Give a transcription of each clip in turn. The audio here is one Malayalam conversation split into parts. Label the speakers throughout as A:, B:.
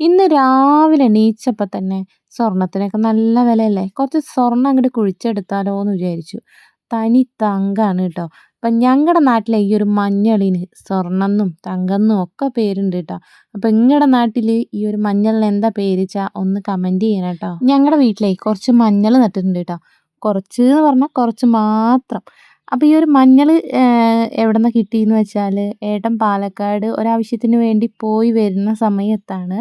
A: ഇന്ന് രാവിലെ എണീച്ചപ്പോൾ തന്നെ സ്വർണത്തിനൊക്കെ നല്ല വിലയല്ലേ? കുറച്ച് സ്വർണം അങ്ങോട്ട് കുഴിച്ചെടുത്താലോ എന്ന് വിചാരിച്ചു. തനി തങ്കാണ് കേട്ടോ അപ്പം ഞങ്ങളുടെ നാട്ടിലെ ഈ ഒരു മഞ്ഞളിന് സ്വർണെന്നും തങ്കെന്നും ഒക്കെ പേരുണ്ട് കേട്ടോ അപ്പം നിങ്ങളുടെ നാട്ടിൽ ഈ ഒരു മഞ്ഞളിന് എന്താ പേരിച്ചാൽ ഒന്ന് കമന്റ് ചെയ്യണം കേട്ടോ ഞങ്ങളുടെ വീട്ടിലേ കുറച്ച് മഞ്ഞൾ നട്ടിട്ടുണ്ട് കേട്ടോ കുറച്ച് എന്ന് പറഞ്ഞാൽ കുറച്ച് മാത്രം. അപ്പോൾ ഈ ഒരു മഞ്ഞൾ എവിടെ നിന്ന് കിട്ടിയെന്ന് വെച്ചാൽ ഏട്ടൻ പാലക്കാട് ഒരാവശ്യത്തിന് വേണ്ടി പോയി വരുന്ന സമയത്താണ്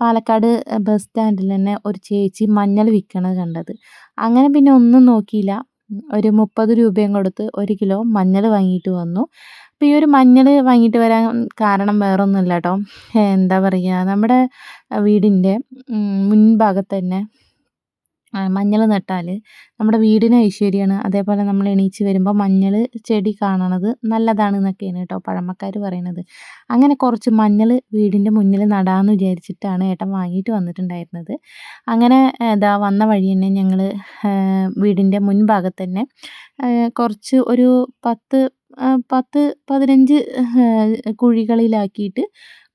A: പാലക്കാട് ബസ് സ്റ്റാൻഡിൽ തന്നെ ഒരു ചേച്ചി മഞ്ഞൾ വിൽക്കണത് കണ്ടത്. അങ്ങനെ പിന്നെ ഒന്നും നോക്കിയില്ല. ഒരു മുപ്പത് രൂപയും കൊടുത്ത് ഒരു കിലോ മഞ്ഞൾ വാങ്ങിയിട്ട് വന്നു. അപ്പോൾ ഈ ഒരു മഞ്ഞൾ വാങ്ങിയിട്ട് വരാൻ കാരണം വേറെ ഒന്നുമില്ല കേട്ടോ എന്താ പറയുക നമ്മുടെ വീടിന്റെ മുൻഭാഗത്ത് തന്നെ മഞ്ഞൾ നട്ടാൽ നമ്മുടെ വീടിന് ഐശ്വര്യമാണ്. അതേപോലെ നമ്മൾ എണീച്ച് വരുമ്പോൾ മഞ്ഞൾ ചെടി കാണണത് നല്ലതാണ് എന്നൊക്കെയാണ് കേട്ടോ പഴമക്കാർ പറയണത് അങ്ങനെ കുറച്ച് മഞ്ഞൾ വീടിന്റെ മുന്നിൽ നടാമെന്ന് വിചാരിച്ചിട്ടാണ് ഏട്ടൻ വാങ്ങിയിട്ട് വന്നിട്ടുണ്ടായിരുന്നത്. അങ്ങനെ ഇതാ വന്ന വഴി തന്നെ ഞങ്ങൾ വീടിന്റെ മുൻഭാഗത്ത് തന്നെ കുറച്ച് ഒരു പത്ത് പത്ത് പതിനഞ്ച് കുഴികളിലാക്കിയിട്ട്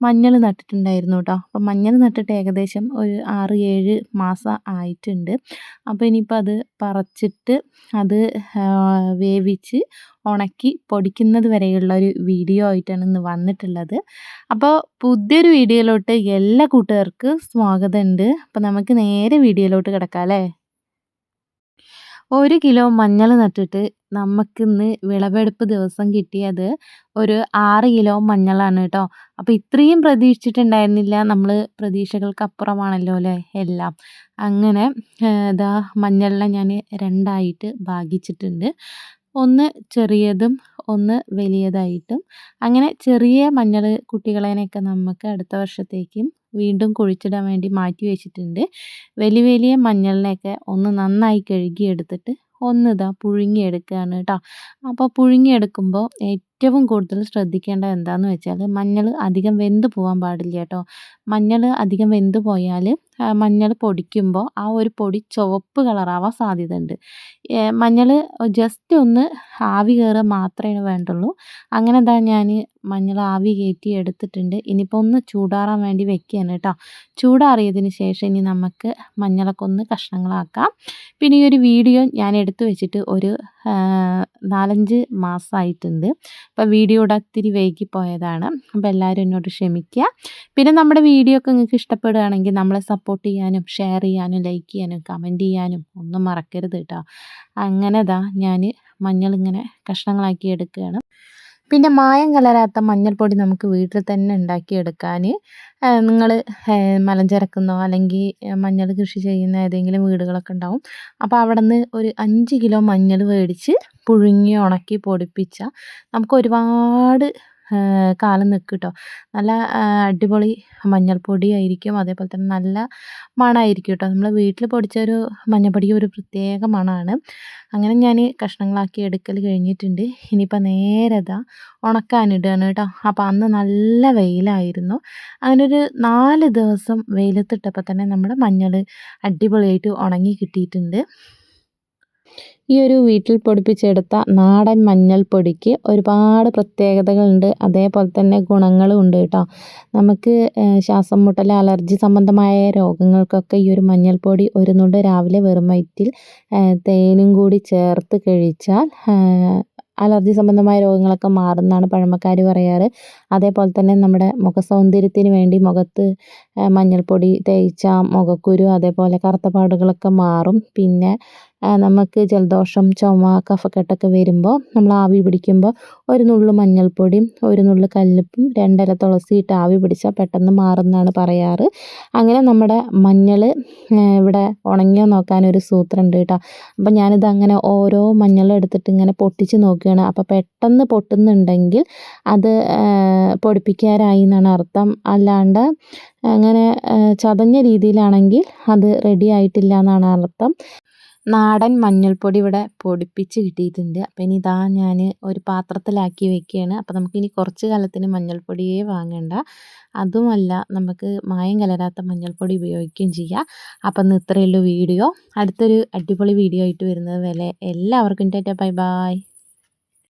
A: മഞ്ഞൾ നട്ടിട്ടുണ്ടായിരുന്നു കേട്ടോ അപ്പം മഞ്ഞൾ നട്ടിട്ട് ഏകദേശം ഒരു ആറ് ഏഴ് മാസം ആയിട്ടുണ്ട്. അപ്പോൾ ഇനിയിപ്പോൾ അത് പറച്ചിട്ട് അത് വേവിച്ച് ഉണക്കി പൊടിക്കുന്നത് വരെയുള്ള ഒരു വീഡിയോ ആയിട്ടാണ് ഇന്ന് വന്നിട്ടുള്ളത്. അപ്പോൾ പുതിയൊരു വീഡിയോയിലോട്ട് എല്ലാ കൂട്ടുകാർക്കും സ്വാഗതമുണ്ട്. അപ്പോൾ നമുക്ക് നേരെ വീഡിയോയിലോട്ട് കിടക്കാം അല്ലേ? ഒരു കിലോ മഞ്ഞൾ നട്ടിട്ട് നമുക്കിന്ന് വിളവെടുപ്പ് ദിവസം കിട്ടിയത് ഒരു ആറ് കിലോ മഞ്ഞളാണ് കേട്ടോ. അപ്പോൾ ഇത്രയും പ്രതീക്ഷിച്ചിട്ടുണ്ടായിരുന്നില്ല. നമ്മൾ പ്രതീക്ഷകൾക്കപ്പുറമാണല്ലോ അല്ലേ എല്ലാം. അങ്ങനെ ഇതാ മഞ്ഞളിനെ ഞാൻ രണ്ടായിട്ട് ഭാഗിച്ചിട്ടുണ്ട്. ഒന്ന് ചെറിയതും ഒന്ന് വലിയതായിട്ടും. അങ്ങനെ ചെറിയ മഞ്ഞൾ കുട്ടികളേനെയൊക്കെ നമുക്ക് അടുത്ത വർഷത്തേക്കും വീണ്ടും കുഴിച്ചിടാൻ വേണ്ടി മാറ്റി വെച്ചിട്ടുണ്ട്. വലിയ വലിയ മഞ്ഞളിനെയൊക്കെ ഒന്ന് നന്നായി കഴുകിയെടുത്തിട്ട് ഒന്ന് ഇതാ പുഴുങ്ങിയെടുക്കുകയാണ് കേട്ടോ അപ്പോൾ പുഴുങ്ങിയെടുക്കുമ്പോൾ ഏറ്റവും കൂടുതൽ ശ്രദ്ധിക്കേണ്ടത് എന്താണെന്ന് വെച്ചാൽ മഞ്ഞൾ അധികം വെന്ത് പോകാൻ പാടില്ല കേട്ടോ മഞ്ഞൾ അധികം വെന്ത് പോയാൽ മഞ്ഞൾ പൊടിക്കുമ്പോൾ ആ ഒരു പൊടി ചുവപ്പ് കളറാവാൻ സാധ്യതയുണ്ട്. മഞ്ഞൾ ജസ്റ്റ് ഒന്ന് ആവി കയറുക മാത്രമേ വേണ്ടുള്ളൂ. അങ്ങനെ എന്താ ഞാൻ മഞ്ഞൾ ആവി കയറ്റി എടുത്തിട്ടുണ്ട്. ഇനിയിപ്പോൾ ഒന്ന് ചൂടാറാൻ വേണ്ടി വെക്കുകയാണ് കേട്ടോ. ചൂടാറിയതിന് ശേഷം ഇനി നമുക്ക് മഞ്ഞളൊക്കെ ഒന്ന് കഷ്ണങ്ങളാക്കാം. പിന്നെ ഈ ഒരു വീഡിയോ ഞാൻ എടുത്തു വെച്ചിട്ട് ഒരു നാലഞ്ച് മാസമായിട്ടുണ്ട് അപ്പോൾ വീഡിയോ ഇവിടെ ഒത്തിരി വൈകിപ്പോയതാണ് അപ്പോൾ എല്ലാവരും എന്നോട് ക്ഷമിക്കുക പിന്നെ നമ്മുടെ വീഡിയോ ഒക്കെ നിങ്ങൾക്ക് ഇഷ്ടപ്പെടുകയാണെങ്കിൽ നമ്മളെ സപ്പോർട്ട് ചെയ്യാനും ഷെയർ ചെയ്യാനും ലൈക്ക് ചെയ്യാനും കമന്റ് ചെയ്യാനും ഒന്നും മറക്കരുത് കേട്ടോ. അങ്ങനെ ഇതാ ഞാൻ മഞ്ഞൾ ഇങ്ങനെ കഷ്ണങ്ങളാക്കി എടുക്കുകയാണ്. പിന്നെ മായം കലരാത്ത മഞ്ഞൾപ്പൊടി നമുക്ക് വീട്ടിൽ തന്നെ ഉണ്ടാക്കിയെടുക്കാൻ നിങ്ങൾ മലഞ്ചരക്കുന്നോ അല്ലെങ്കിൽ മഞ്ഞൾ കൃഷി ചെയ്യുന്ന ഏതെങ്കിലും വീടുകളൊക്കെ ഉണ്ടാവും. അപ്പോൾ അവിടെ നിന്ന് ഒരു അഞ്ച് കിലോ മഞ്ഞൾ മേടിച്ച് പുഴുങ്ങി ഉണക്കി പൊടിപ്പിച്ചാൽ നമുക്ക് ഒരുപാട് കാലം നിൽക്കും കേട്ടോ നല്ല അടിപൊളി മഞ്ഞൾപ്പൊടി ആയിരിക്കും. അതേപോലെ തന്നെ നല്ല മണമായിരിക്കും കേട്ടോ. നമ്മൾ വീട്ടിൽ പൊടിച്ച ഒരു മഞ്ഞൾപ്പൊടിക്ക് ഒരു പ്രത്യേക മണമാണ് അങ്ങനെ ഞാൻ കഷ്ണങ്ങളാക്കി എടുക്കൽ കഴിഞ്ഞിട്ടുണ്ട്. ഇനിയിപ്പോൾ നേരെ ഇതാ ഉണക്കാനിടുകയാണ് കേട്ടോ. അപ്പോൾ അന്ന് നല്ല വെയിലായിരുന്നു. അങ്ങനെ ഒരു നാല് ദിവസം വെയിലത്തിട്ടപ്പോൾ തന്നെ നമ്മുടെ മഞ്ഞൾ അടിപൊളിയായിട്ട് ഉണങ്ങി കിട്ടിയിട്ടുണ്ട്. ഈ ഒരു വീട്ടിൽ പൊടിപ്പിച്ചെടുത്ത നാടൻ മഞ്ഞൾപ്പൊടിക്ക് ഒരുപാട് പ്രത്യേകതകളുണ്ട്. അതേപോലെ തന്നെ ഗുണങ്ങളും ഉണ്ട് കേട്ടോ. നമുക്ക് ശ്വാസം മുട്ടൽ അലർജി സംബന്ധമായ രോഗങ്ങൾക്കൊക്കെ ഈ ഒരു മഞ്ഞൾപ്പൊടി ഒരു നുണ്ട് രാവിലെ വെറും വയറ്റിൽ തേനും കൂടി ചേർത്ത് കഴിച്ചാൽ അലർജി സംബന്ധമായ രോഗങ്ങളൊക്കെ മാറുന്നതാണ് പഴമക്കാർ പറയാറ്. അതേപോലെ തന്നെ നമ്മുടെ മുഖ സൗന്ദര്യത്തിന് വേണ്ടി മുഖത്ത് മഞ്ഞൾപ്പൊടി തേച്ച മുഖക്കുരു അതേപോലെ കറുത്ത പാടുകളൊക്കെ മാറും. പിന്നെ നമുക്ക് ജലദോഷം ചുമ കഫക്കെട്ടൊക്കെ വരുമ്പോൾ നമ്മൾ ആവി പിടിക്കുമ്പോൾ ഒരു നുള്ളു മഞ്ഞൾപ്പൊടിയും ഒരു നുള്ളു കല്ലുപ്പും രണ്ടര തുളസി ഇട്ട് ആവി പിടിച്ചാൽ പെട്ടെന്ന് മാറുമെന്നാണ് പറയാറ്. അങ്ങനെ നമ്മുടെ മഞ്ഞൾ ഇവിടെ ഉണങ്ങിയോ നോക്കാനൊരു സൂത്രമുണ്ട് കേട്ടോ. അപ്പം ഞാനിത് അങ്ങനെ ഓരോ മഞ്ഞൾ എടുത്തിട്ട് ഇങ്ങനെ പൊട്ടിച്ച് നോക്കുകയാണ് അപ്പോൾ പെട്ടെന്ന് പൊട്ടുന്നുണ്ടെങ്കിൽ അത് പൊടിപ്പിക്കാറായി എന്നാണ് അർത്ഥം. അല്ലാണ്ട് അങ്ങനെ ചതഞ്ഞ രീതിയിലാണെങ്കിൽ അത് റെഡി ആയിട്ടില്ല എന്നാണ് അർത്ഥം. നാടൻ മഞ്ഞൾപ്പൊടി ഇവിടെ പൊടിപ്പിച്ച് കിട്ടിയിട്ടുണ്ട്. അപ്പം ഇനി ഇതാ ഞാൻ ഒരു പാത്രത്തിലാക്കി വെക്കുകയാണ്. നമുക്ക് നമുക്കിനി കുറച്ച് കാലത്തിന് മഞ്ഞൾപ്പൊടിയേ വാങ്ങേണ്ട. അതുമല്ല നമുക്ക് മായം കലരാത്ത മഞ്ഞൾപ്പൊടി ഉപയോഗിക്കുകയും ചെയ്യാം. അപ്പം ഇന്ന് വീഡിയോ. അടുത്തൊരു അടിപൊളി വീഡിയോ ആയിട്ട് വരുന്നത് വരെ എല്ലാവർക്കും ടാറ്റ ബൈ ബൈ.